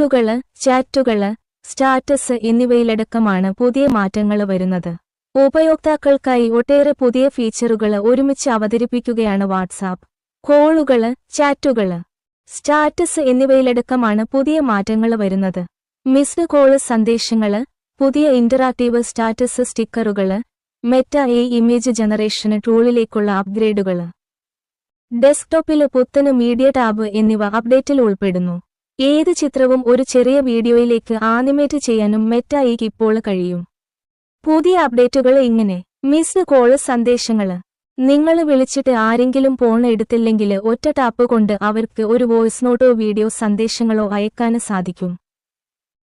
കോളുകൾ ചാറ്റുകൾ സ്റ്റാറ്റസ് എന്നിവയിലടക്കമാണ് പുതിയ മാറ്റങ്ങൾ വരുന്നത്. ഉപയോക്താക്കൾക്കായി ഒട്ടേറെ പുതിയ ഫീച്ചറുകൾ ഒരുമിച്ച് അവതരിപ്പിക്കുകയാണ് വാട്സാപ്പ്. കോളുകൾ ചാറ്റുകൾ സ്റ്റാറ്റസ് എന്നിവയിലടക്കമാണ് പുതിയ മാറ്റങ്ങൾ വരുന്നത്. മിസ്ഡ് കോൾ സന്ദേശങ്ങൾ പുതിയ ഇന്ററാക്റ്റീവ് സ്റ്റാറ്റസ് സ്റ്റിക്കറുകൾ മെറ്റ എ ഇമേജ് ജനറേഷൻ ടൂളിലേക്കുള്ള അപ്ഗ്രേഡുകൾ. ഡെസ്ക്ടോപ്പിലെ പുത്തന് മീഡിയ ടാബ് എന്നിവ അപ്ഡേറ്റിൽ ഉൾപ്പെടുന്നു. ഏത് ചിത്രവും ഒരു ചെറിയ വീഡിയോയിലേക്ക് ആനിമേറ്റ് ചെയ്യാനും മെറ്റായിക്ക് ഇപ്പോൾ കഴിയും. പുതിയ അപ്ഡേറ്റുകൾ ഇങ്ങനെ. മിസ് കോൾ സന്ദേശങ്ങൾ നിങ്ങൾ വിളിച്ചിട്ട് ആരെങ്കിലും ഫോൺ എടുത്തില്ലെങ്കിൽ ഒറ്റ ടാപ്പ് കൊണ്ട് അവർക്ക് ഒരു വോയിസ് നോട്ടോ വീഡിയോ സന്ദേശങ്ങളോ അയക്കാൻ സാധിക്കും.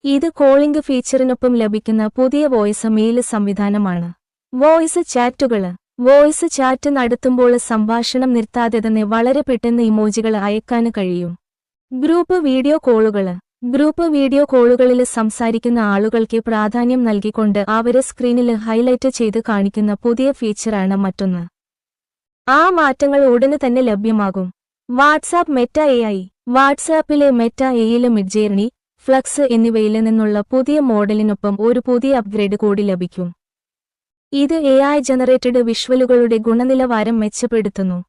ഇത് കോളിംഗ് ഫീച്ചറിനൊപ്പം ലഭിക്കുന്ന പുതിയ വോയിസ് മെയിൽ സംവിധാനമാണ്. വോയിസ് ചാറ്റുകൾ വോയിസ് ചാറ്റ് നടത്തുമ്പോൾ സംഭാഷണം നിർത്താതെ തന്നെ വളരെ പെട്ടെന്ന് ഇമോജികൾ അയക്കാൻ കഴിയും. ഗ്രൂപ്പ് വീഡിയോ കോളുകൾ ഗ്രൂപ്പ് വീഡിയോ കോളുകളിൽ സംസാരിക്കുന്ന ആളുകൾക്ക് പ്രാധാന്യം നൽകിക്കൊണ്ട് അവരെ സ്ക്രീനിൽ ഹൈലൈറ്റ് ചെയ്ത് കാണിക്കുന്ന പുതിയ ഫീച്ചറാണ് മറ്റൊന്ന്. ആ മാറ്റങ്ങൾ ഉടനെ തന്നെ ലഭ്യമാകും. വാട്സാപ്പ് മെറ്റ എ ഐ വാട്സാപ്പിലെ മെറ്റ എയിലെ മിഡ്ജേർണി ഫ്ലക്സ് എന്നിവയിൽ നിന്നുള്ള പുതിയ മോഡലിനൊപ്പം ഒരു പുതിയ അപ്ഗ്രേഡ് കൂടി ലഭിക്കും. ഇത് എ ജനറേറ്റഡ് വിഷ്വലുകളുടെ ഗുണനിലവാരം മെച്ചപ്പെടുത്തുന്നു.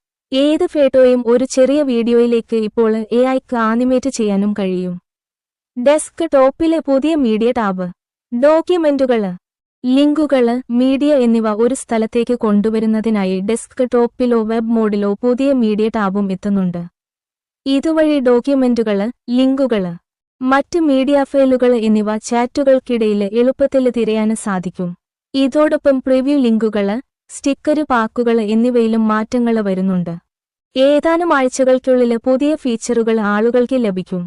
ഏത് ഫോട്ടോയും ഒരു ചെറിയ വീഡിയോയിലേക്ക് ഇപ്പോൾ എ ഐക്ക് ആനിമേറ്റ് ചെയ്യാനും കഴിയും. ഡെസ്ക് ടോപ്പിലെ പുതിയ മീഡിയ ടാബ് ഡോക്യുമെന്റുകൾ ലിങ്കുകൾ മീഡിയ എന്നിവ ഒരു സ്ഥലത്തേക്ക് കൊണ്ടുവരുന്നതിനായി ഡെസ്ക് ടോപ്പിലോ വെബ് മോഡിലോ പുതിയ മീഡിയ ടാബും എത്തുന്നുണ്ട്. ഇതുവഴി ഡോക്യുമെന്റുകൾ ലിങ്കുകൾ മറ്റ് മീഡിയ ഫയലുകൾ എന്നിവ ചാറ്റുകൾക്കിടയിൽ എളുപ്പത്തിൽ തിരയാൻ സാധിക്കും. ഇതോടൊപ്പം പ്രിവ്യൂ ലിങ്കുകൾ സ്റ്റിക്കര് പാക്കുകൾ എന്നിവയിലും മാറ്റങ്ങൾ വരുന്നുണ്ട്. ഏതാനും ആഴ്ചകൾക്കുള്ളിൽ പുതിയ ഫീച്ചറുകൾ ആളുകൾക്ക് ലഭിക്കും.